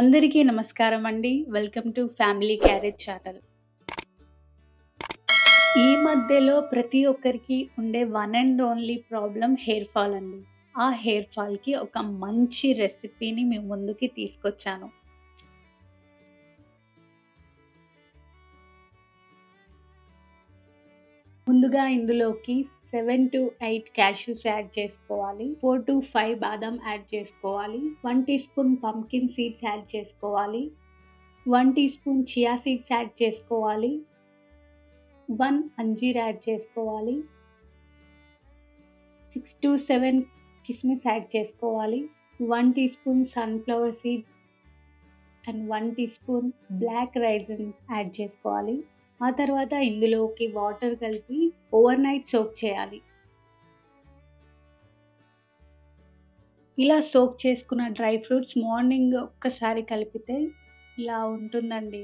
అందరికీ నమస్కారం అండి. Welcome to family carriage channel ఈ మధ్యలో ప్రతి ఒక్కరికి ఉండే one and only problem hair fall అండి. ఆ హెయిర్ ఫాల్కి ఒక మంచి రెసిపీని మీ ముందుకి తీసుకొచ్చాను. ముందుగా ఇందులోకి seven to eight cashews add చేసుకోవాలి. ఫోర్ టు ఫైవ్ బాదం యాడ్ చేసుకోవాలి. One teaspoon pumpkin seeds add చేసుకోవాలి. One teaspoon chia seeds add చేసుకోవాలి. వన్ అంజీర్ యాడ్ చేసుకోవాలి. సిక్స్ టు సెవెన్ కిస్మిస్ యాడ్ చేసుకోవాలి. One teaspoon sunflower seed and one teaspoon black raisin add చేసుకోవాలి. ఆ తర్వాత ఇందులోకి వాటర్ కలిపి ఓవర్ నైట్ సోక్ చేయాలి. ఇలా సోక్ చేసుకున్న డ్రై ఫ్రూట్స్ మార్నింగ్ ఒక్కసారి కలిపితే ఇలా ఉంటుందండి.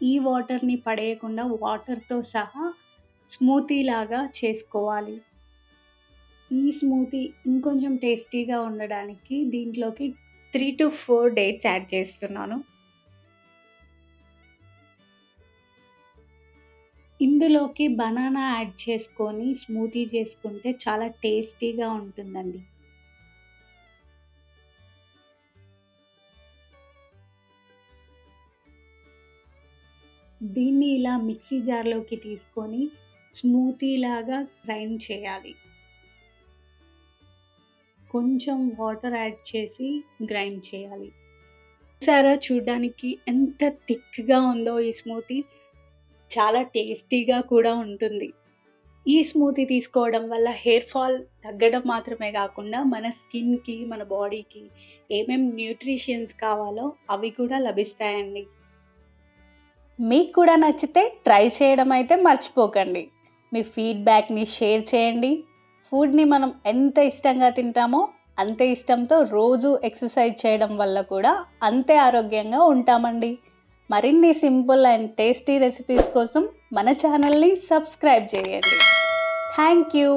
ఈ వాటర్ని పడేయకుండా వాటర్తో సహా స్మూతీ లాగా చేసుకోవాలి. ఈ స్మూతీ ఇంకొంచెం టేస్టీగా ఉండడానికి దీంట్లోకి three to four dates add చేస్తున్నాను. ఇందులోకి బనానా యాడ్ చేసుకొని స్మూతీ చేసుకుంటే చాలా టేస్టీగా ఉంటుందండి. దీన్ని ఇలా మిక్సీ జార్లోకి తీసుకొని స్మూతీలాగా గ్రైండ్ చేయాలి. కొంచెం వాటర్ యాడ్ చేసి గ్రైండ్ చేయాలి. సారా చూడడానికి ఎంత థిక్గా ఉందో ఈ స్మూతీ. చాలా టేస్టీగా కూడా ఉంటుంది. ఈ స్మూతీ తీసుకోవడం వల్ల హెయిర్ ఫాల్ తగ్గడం మాత్రమే కాకుండా మన స్కిన్కి మన బాడీకి ఏమేమి న్యూట్రిషన్స్ కావాలో అవి కూడా లభిస్తాయండి. మీకు కూడా నచ్చితే ట్రై చేయడం అయితే మర్చిపోకండి. మీ ఫీడ్బ్యాక్ని షేర్ చేయండి. ఫుడ్ని మనం ఎంత ఇష్టంగా తింటామో అంతే ఇష్టంతో రోజు ఎక్సర్సైజ్ చేయడం వల్ల కూడా అంతే ఆరోగ్యంగా ఉంటామండి. మరిన్ని సింపుల్ అండ్ టేస్టీ రెసిపీస్ కోసం మన ఛానల్ని సబ్స్క్రైబ్ చేయండి. Thank you